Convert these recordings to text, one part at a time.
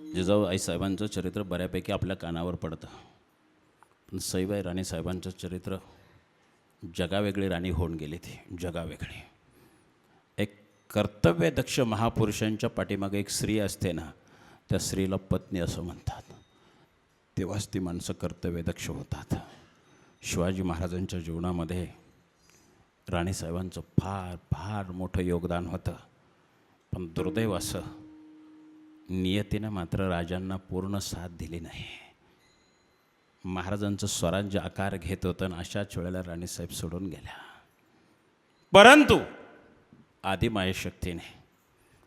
जिजाऊ आईसाहेबांचं चरित्र बऱ्यापैकी आपल्या कानावर पडतं. पण सईबाई राणीसाहेबांचं चरित्र जगावेगळी राणी होऊन गेली ती जगावेगळी. एक कर्तव्यदक्ष महापुरुषांच्या पाठीमागे एक स्त्री असते ना त्या स्त्रीला पत्नी असं म्हणतात. तेव्हाच ती माणसं कर्तव्यदक्ष होतात. शिवाजी महाराजांच्या जीवनामध्ये राणीसाहेबांचं फार फार मोठं योगदान होतं. पण दुर्दैव असं नियतीनं मात्र राजांना पूर्ण साथ दिली नाही. महाराजांचं स्वराज्य आकार घेत होतं आणि अशाच वेळेला राणीसाहेब सोडून गेल्या. परंतु आदिमायशक्तीने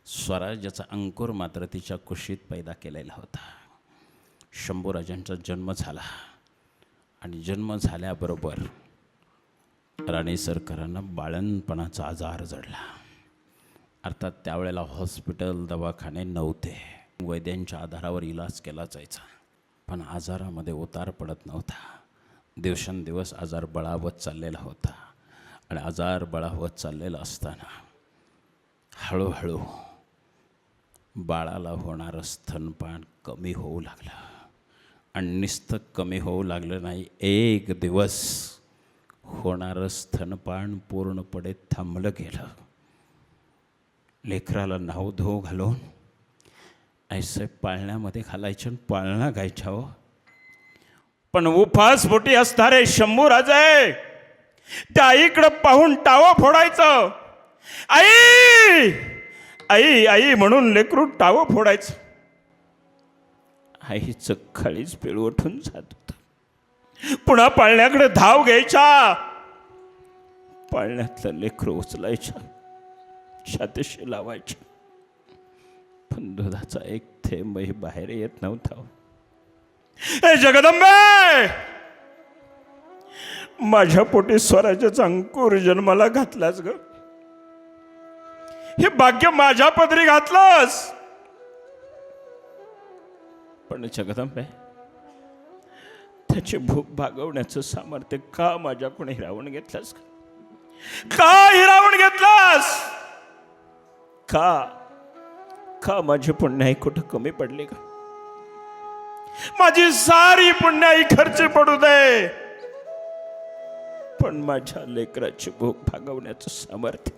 स्वराज्याचा अंकुर मात्र तिच्या कुशीत पैदा केलेला होता. शंभूराजांचा जन्म झाला आणि जन्म झाल्याबरोबर राणी सरकारांना बाळणपणाचा आजार जडला. अर्थात त्यावेळेला हॉस्पिटल दवाखाने नव्हते. वैद्यांच्या आधारावर इलाज केला जायचा. पण आजारामध्ये उतार पडत नव्हता. दिवसेंदिवस आजार बळावत चाललेला होता. आणि आजार बळावत चाललेला असताना हळूहळू बाळाला होणारं स्तनपान कमी होऊ लागलं. आणि निस्त कमी होऊ लागलं नाही एक दिवस होणारं स्तनपान पूर्णपणे थांबलं गेलं. लेकराला नाव धो घालून ऐसे पाळण्यामध्ये घालायचं आणि पाळणा घ्यायच्या हो. पण उपास बोटी असणारे शंभू राजे. त्या आईकडं पाहून टावं फोडायचं. आई! आई आई म्हणून लेकरू टावं फोडायचं. आईचं खालीच पिळवटून जात होतं. पुन्हा पाळण्याकडे धाव घ्यायच्या. पाळण्यातलं लेकरू उचलायच्या. छातीशी लावायच्या पण दुधाचा एक थेंबही बाहेर येत नव्हता. ए जगदंबे! माझ्या पोटी स्वराज्याचा अंकुर जन्माला घातलास ग. हे भाग्य माझ्या पदरी घातलंस. पण जगदंबे त्याची भूक भागवण्याचं सामर्थ्य का माझ्याकडून हिरावून घेतलंस का हिरावून घेतलास? का का माझी पुण्याई कुठं कमी पडली का? माझी सारी पुण्याई खर्च पडू दे. पण माझ्या लेकराची भूक भागवण्याचं सामर्थ्य.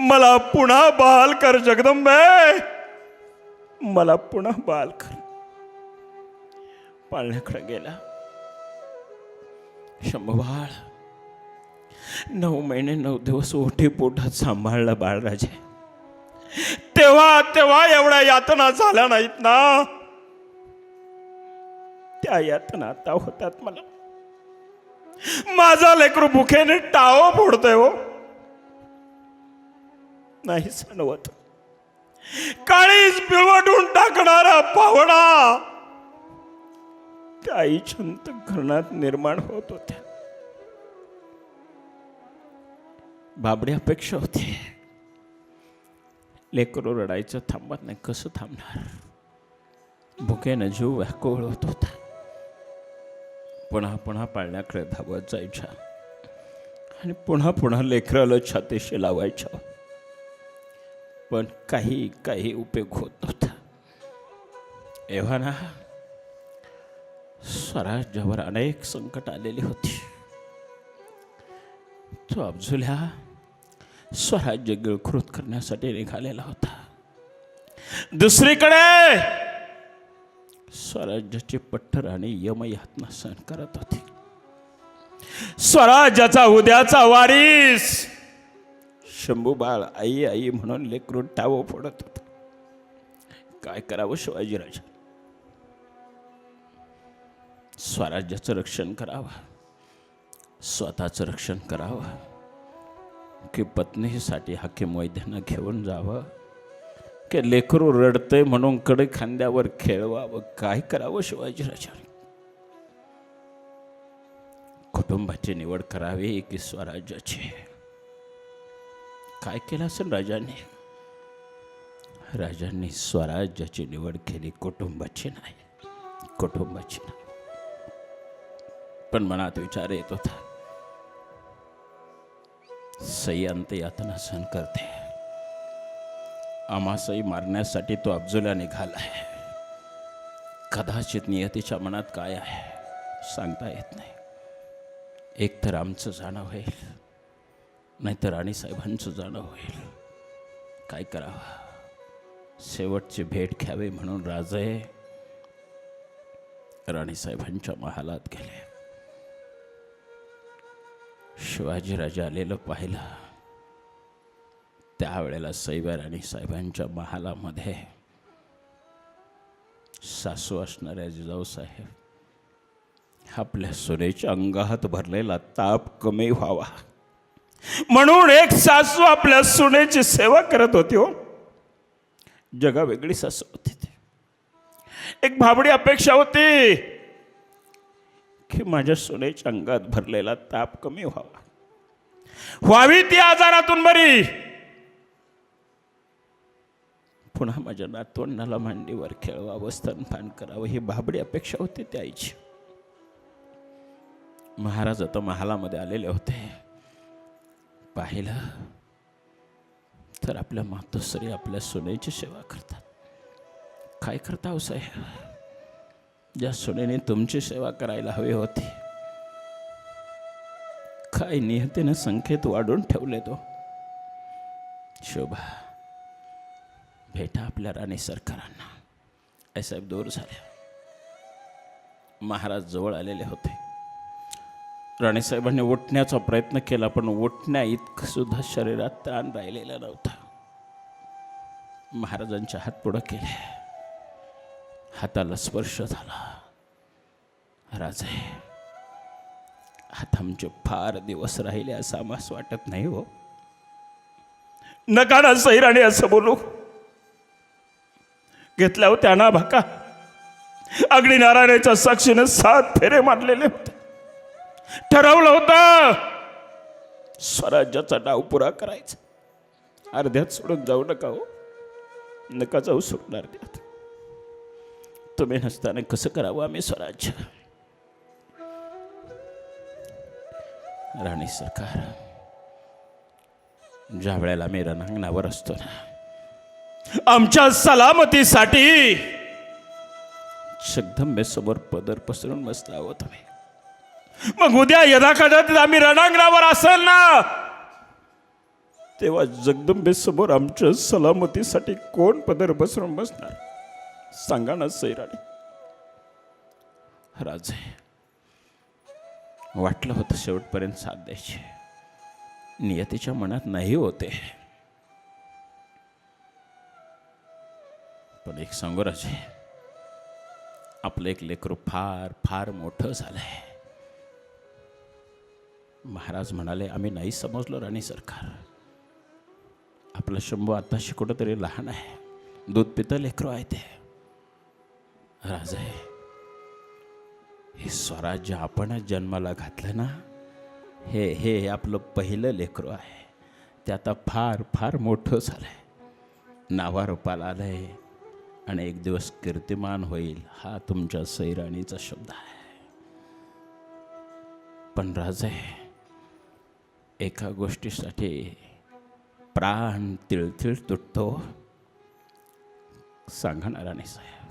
मला पुन्हा बहाल कर जगदंबे. मला पुन्हा बहाल कर. पाळण्याकडे गेला. शंभवाळ नऊ महिने नऊ दिवस ओठी पोटात सांभाळलं बाळराजे. तेव्हा तेव्हा एवढ्या यातना झाल्या नाहीत ना. त्या यातना आता होतात मला. माझा लेकरू भुखेने टाव फोडतोय हो. नाही सणवत. काळीच पिळवटून टाकणारा पावणा त्या आई छंत घरणात निर्माण होत होत्या. बाबडी अपेक्षा होती. लेकरू रडायचं थांबत नाही. कसं थांबणार? भुकेनं जीव व्याकोळ होत होता. पुन्हा पुन्हा पाळण्याकडे धावत जायच्या. आणि पुन्हा पुन्हा लेकराला छातीशी लावायच्या. पण काही काही उपयोग होत नव्हता. एव्हा ना स्वराज्यावर अनेक संकट आलेली होती. तो अब्जुल्या स्वराज्य गिळकृत करण्यासाठी निघालेला होता. दुसरीकडे स्वराज्याची पठ्ठर आणि यमयातना सहन करत होती. स्वराज्याचा उद्याचा वारीस. शंभू बाळ आई आई म्हणून लेकरून टावं फोडत होत. काय करावं शिवाजीराजा? स्वराज्याचं रक्षण करावं. स्वतःचं रक्षण करावं. की पत्नीसाठी हाकीम वैद्यांना घेऊन जावं की लेकरू रडतंय म्हणून कडे खांद्यावर खेळवावं काय करावं शिवाजीराजाने कुटुंबाची निवड करावी की स्वराज्याची? काय केलं असेल राजाने? राजांनी स्वराज्याची निवड केली कुटुंबाची नाही कुटुंबाची नाही. पण मनात विचार येत होता सई यातना सहन करते. आम्हासही मारण्यासाठी तो अब्जुला आहे कदाचित नियतीच्या मनात काय आहे सांगता येत नाही. एक तर आमचं जाणं होईल नाहीतर राणीसाहेबांचं जाणं होईल. काय करावं? शेवटची भेट घ्यावी म्हणून राजे राणीसाहेबांच्या महालात गेले. शिवाजीराजे आलेलं पाहिलं. त्यावेळेला सैबा राणीसाहेबांच्या महालामध्ये सासू असणाऱ्या जिजाऊ साहेब आपल्या सुनेच्या अंगात भरलेला ताप कमी व्हावा. म्हणून एक सासू आपल्या सुनेची सेवा करत होती हो. जगा वेगळी सासू होती ती. एक भाबडी अपेक्षा होती. की माझ्या सुनेच्या अंगात भरलेला ताप कमी व्हावा. व्हावी ती आजारातून बरी. पुन्हा माझ्या नातवंडाला मांडीवर खेळवावं स्तनपान करावं ही भाबडी अपेक्षा होती त्या आईची महाराज आता महालामध्ये आलेले होते. पाहिलं तर आपल्या मातोश्री आपल्या सुनेची सेवा करतात. काय करता साहेब? ज्या सुनेने तुमची सेवा करायला हवी होती. काय नियतीनं संकेत वाढून ठेवले तो. शोभा भेटा आपल्या राणी सरकारांना. ऐसाहेब दूर झाले. महाराज जवळ आलेले होते. राणेसाहेबांनी उठण्याचा प्रयत्न केला पण उठण्या इतकं सुद्धा शरीरात ताण राहिलेला नव्हता. महाराजांच्या हात पुढं केले. हाताला स्पर्श झाला. राजे आता आमचे फार दिवस राहिले असं आम्हास वाटत नाही हो. नका ना सैराणी असं बोलू. घेतल्या होत्या ना भाका अग्निनारायणाच्या साक्षीनं साक्षीने सात फेरे मारलेले होते. ठरवलं होतं स्वराज्याचा डाव पुरा करायचा. अर्ध्यात सोडून जाऊ नका हो. नका जाऊ सोडणार अर्ध्यात तुम्ही नसताना कसं करावं आम्ही स्वराज्य? राणी सरकार ज्या वेळेला मी रणांगणावर असतो ना आमच्या सलामतीसाठी जगदंबेसमोर पदर पसरून बसला आहोत आम्ही मग उद्या यदा कदाचित आम्ही रणांगणावर असेल ना तेव्हा जगदंबेसमोर आमच्या सलामतीसाठी कोण पदर पसरून बसणार? सांगा ना सैराणी राजे वाटलं होतं शेवटपर्यंत साथ द्यायची. नियतीच्या मनात नाही होते. पण एक सांगू राजे आपलं एक लेकरू फार फार मोठं झालंय. महाराज म्हणाले आम्ही नाही समजलो राणी सरकार. आपलं शंभू आताशी कुठंतरी लहान आहे. दूध पितं लेकरू आहे ते. राजे हे. स्वराज्य आपणच जन्माला घातलं ना? हे हे आपलं पहिलं लेकरू आहे. ते आता फार फार मोठं झालं आहे नावारूपाला आलं आहे आणि एक दिवस कीर्तिमान होईल हा तुमच्या सैराणीचा शब्द आहे. पण राजे एका गोष्टीसाठी प्राण तिळतिळ तुटतो. सांगणारा नाही साहेब.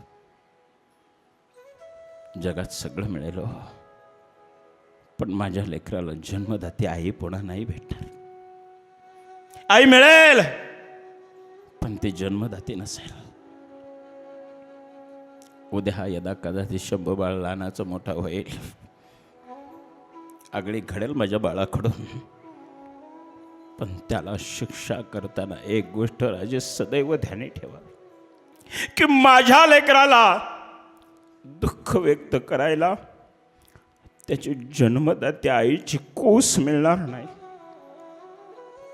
जगात सगळं मिळेल हो. पण माझ्या लेकराला जन्मदाती आई पुन्हा नाही भेटणार. आई मिळेल! पण ती जन्मदाती नसेल. उद्या हा यदा कदाचित शंभू बाळ लहानाचं मोठा होईल. आगळी घडेल माझ्या बाळाकडून. पण त्याला शिक्षा करताना एक गोष्ट राजे सदैव ध्यानी ठेवा. की माझ्या लेकराला दुःख व्यक्त करायला त्याची जन्मदात्या आईची कोस मिळणार नाही.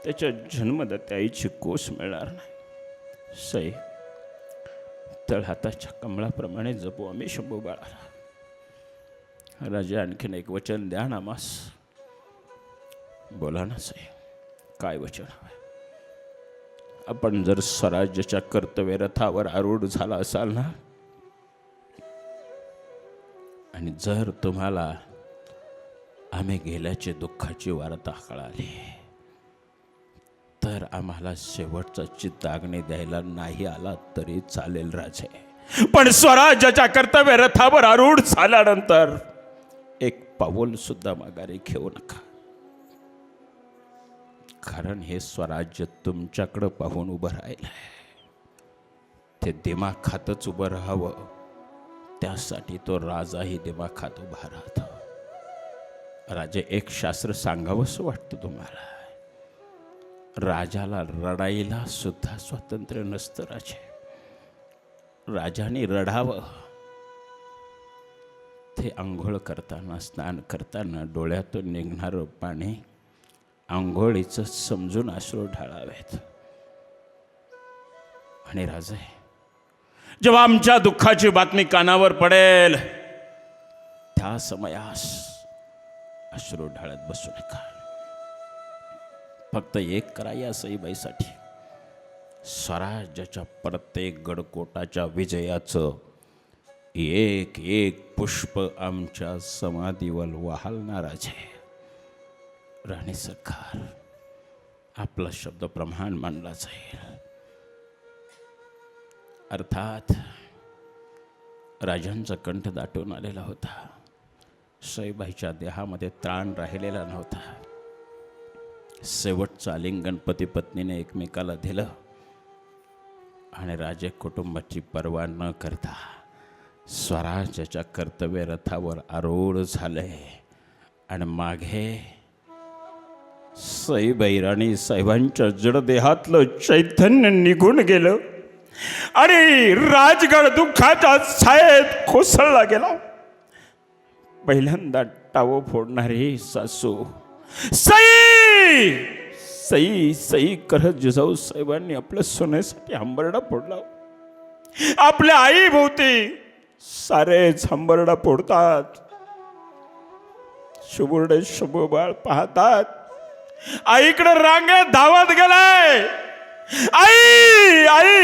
त्याच्या जन्मदात्या आईची कोस मिळणार नाही. सई तळहाताच्या कमळाप्रमाणे जपू आम्ही शंभू बाळाला राजा आणखीन एक वचन द्या ना मास. बोला ना सई काय वचन हवं आपण जर स्वराज्याच्या कर्तव्य रथावर आरूढ झाला असाल ना आणि जर तुम्हाला आम्ही गेल्याचे दुःखाची वार्ता कळाली तर आम्हाला शेवटचा चित्ताग्नी द्यायला नाही आला तरी चालेल राजे. पण स्वराज्याच्या कर्तव्य रथावर आरूढ झाल्यानंतर एक पाऊल सुद्धा माघारी घेऊ नका. कारण हे स्वराज्य तुमच्याकडं पाहून उभं राहिलं ते दिमाग खातच उभं राहावं. त्यासाठी तो राजाही दिमाखात उभा राहतो. राजे एक शास्त्र सांगावंसं वाटतं तुम्हाला. राजाला रडाईला सुद्धा स्वातंत्र्य नसतं राजे. राजाने रडावं. ते आंघोळ करताना स्नान करताना डोळ्यातून निघणारं पाणी आंघोळीचं समजून आश्रू ढाळावेत. आणि राजे जेव्हा आमच्या दुःखाची बातमी कानावर पडेल त्या समयास अश्रू ढाळत बसू नका. फक्त एक करा या सईबाईसाठी. स्वराज्याच्या प्रत्येक गडकोटाच्या विजयाचं एक एक पुष्प आमच्या समाधीवर वाहलणाराचे राणी सरकार आपला शब्द प्रमाण मानला जाईल अर्थात राजांचा कंठ दाटून आलेला होता. सईबाईच्या देहामध्ये त्राण राहिलेला नव्हता. शेवटचं आलिंगन पती पत्नीने एकमेकाला दिलं आणि राजे कुटुंबाची पर्वा न करता स्वराज्याच्या कर्तव्य रथावर आरूढ झाले आणि मागे सईबाई राणी साहेबांच्या जडदेहातलं चैतन्य निघून गेलं. आणि राजगड दुःखाच्या छायेत कोसळला गेला. पहिल्यांदा टावो फोडणारी सासू सई सई सई करत जिजाऊ साहेबांनी आपल्या सोन्यासाठी हंबरडा फोडला. आपल्या आई भोवती सारेच हंबरडा फोडतात. शुभुर्डे शुभबाळ पाहतात. आईकडे रांगेत धावत गेलाय आई आई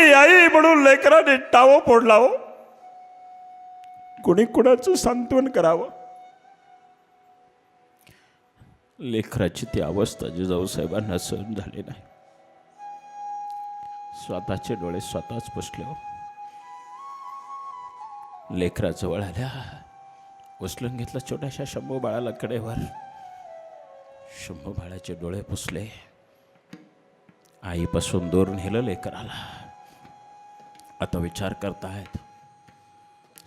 लेकराने टावो फोडला हो कुणी कुणाचं सांत्वन करावं. लेखराची ती अवस्था जिजाऊ साहेबांना सहन झाली नाही. स्वतःचे डोळे स्वतःच पुसले हो. लेकरा जवळ आल्या उचलून घेतला छोट्याशा शंभू बाळाला कडेवर. शंभू बाळाचे डोळे पुसले. आईपासून दूर नेलं लेकराला. आता विचार करतायत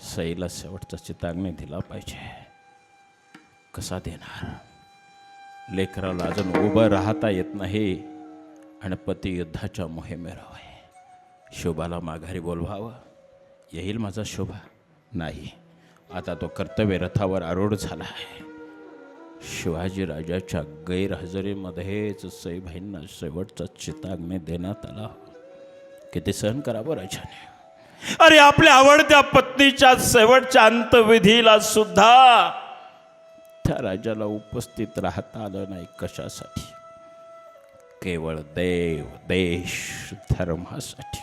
सईला शेवटचा चिताग्नी दिला पाहिजे कसा देणार? लेकराला अजून उभं राहता येत नाही आणि पती युद्धाच्या मोहिमेवर आहे शोभाला माघारी बोलवावं। येईल माझा शोभा? नाही। आता तो कर्तव्य रथावर आरूढ झाला आहे। शिवाजी राजाच्या गैरहजेरीमध्येच सईबाईंना शेवटचा चिताग्नी देण्यात आला किती सहन करावं राजाने अरे आपल्या आवडत्या पत्नीच्या शेवटच्या अंतविधीला सुद्धा त्या राजाला उपस्थित राहता आलं नाही कशासाठी? केवळ देव देश धर्मासाठी.